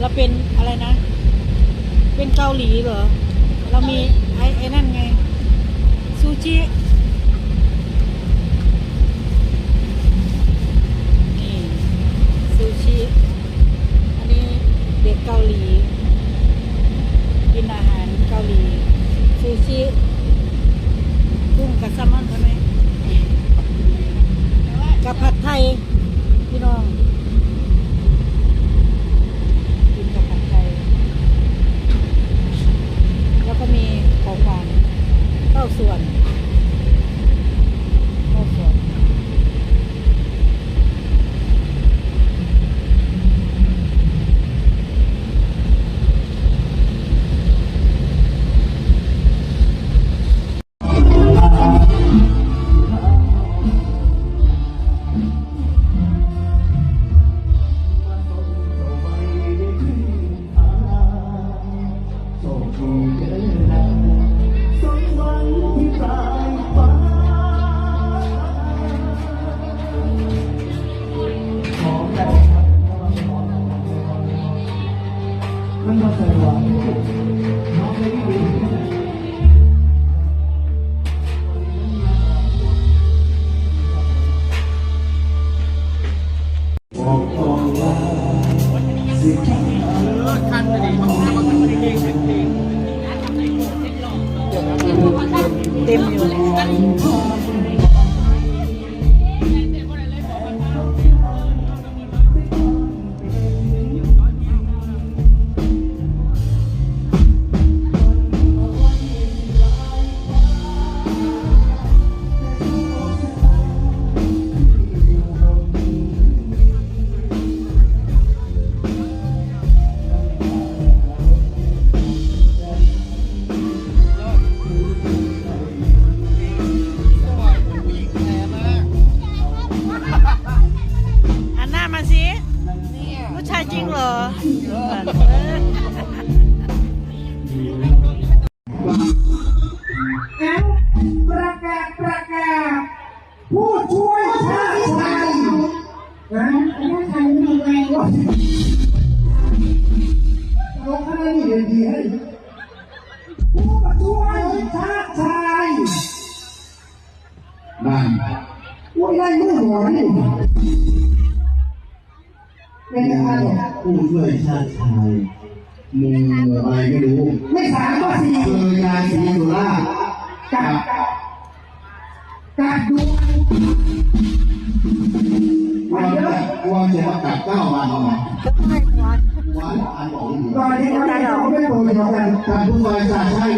เราเป็นอะไรนะ เป็นเกาหลีเหรอ เรามีไอ้ไอ้นั่นไงซูชิ มั เต็มอยู่ ผู้ช่วยชาติไทยนะผู้ไทยมีไงวะเราคณะนี้เรียนดีให้ผู้ช่วยชาติไทยนั่นโอ้ยได้มือหัวนี่เป็นยังไงผู้ช่วยชาติไทยมึงอะไรไม่รู้ ไม่สามก็สี่คือยาสีสุรากับกับดวง ว่าจะว่าจะมากัดเก้าวันเอาไหมวันอันบอกอยู่ตอนนี้เราไม่โตไปแล้วกันท่านผู้ว่าชาติไทยเด้อวันนี้มอบหน้าที่เราเห็